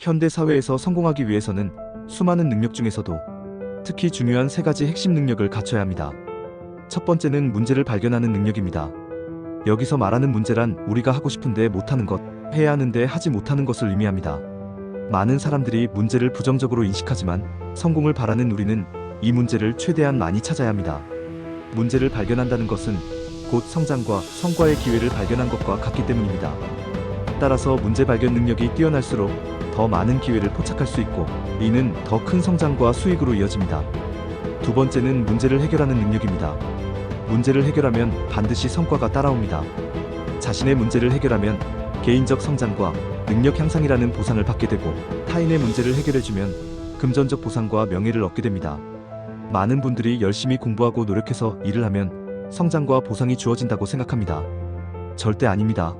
현대 사회에서 성공하기 위해서는 수많은 능력 중에서도 특히 중요한 세 가지 핵심 능력을 갖춰야 합니다. 첫 번째는 문제를 발견하는 능력입니다. 여기서 말하는 문제란 우리가 하고 싶은데 못하는 것, 해야 하는데 하지 못하는 것을 의미합니다. 많은 사람들이 문제를 부정적으로 인식하지만 성공을 바라는 우리는 이 문제를 최대한 많이 찾아야 합니다. 문제를 발견한다는 것은 곧 성장과 성과의 기회를 발견한 것과 같기 때문입니다. 따라서 문제 발견 능력이 뛰어날수록 더 많은 기회를 포착할 수 있고 이는 더 큰 성장과 수익으로 이어집니다. 두 번째는 문제를 해결하는 능력입니다. 문제를 해결하면 반드시 성과가 따라옵니다. 자신의 문제를 해결하면 개인적 성장과 능력 향상이라는 보상을 받게 되고 타인의 문제를 해결해주면 금전적 보상과 명예를 얻게 됩니다. 많은 분들이 열심히 공부하고 노력해서 일을 하면 성장과 보상이 주어진다고 생각합니다. 절대 아닙니다.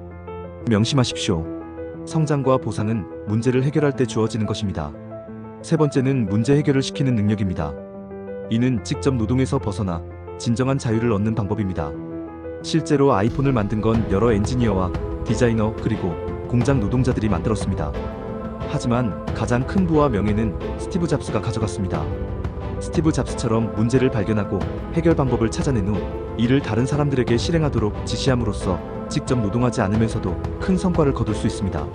명심하십시오. 성장과 보상은 문제를 해결할 때 주어지는 것입니다. 세 번째는 문제 해결을 시키는 능력입니다. 이는 직접 노동에서 벗어나 진정한 자유를 얻는 방법입니다. 실제로 아이폰을 만든 건 여러 엔지니어와 디자이너 그리고 공장 노동자들이 만들었습니다. 하지만 가장 큰 부와 명예는 스티브 잡스가 가져갔습니다. 스티브 잡스처럼 문제를 발견하고 해결 방법을 찾아낸 후 이를 다른 사람들에게 실행하도록 지시함으로써 직접 노동하지 않으면서도 큰 성과를 거둘 수 있습니다.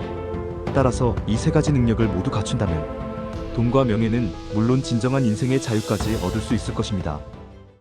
따라서 이 세 가지 능력을 모두 갖춘다면 돈과 명예는 물론 진정한 인생의 자유까지 얻을 수 있을 것입니다.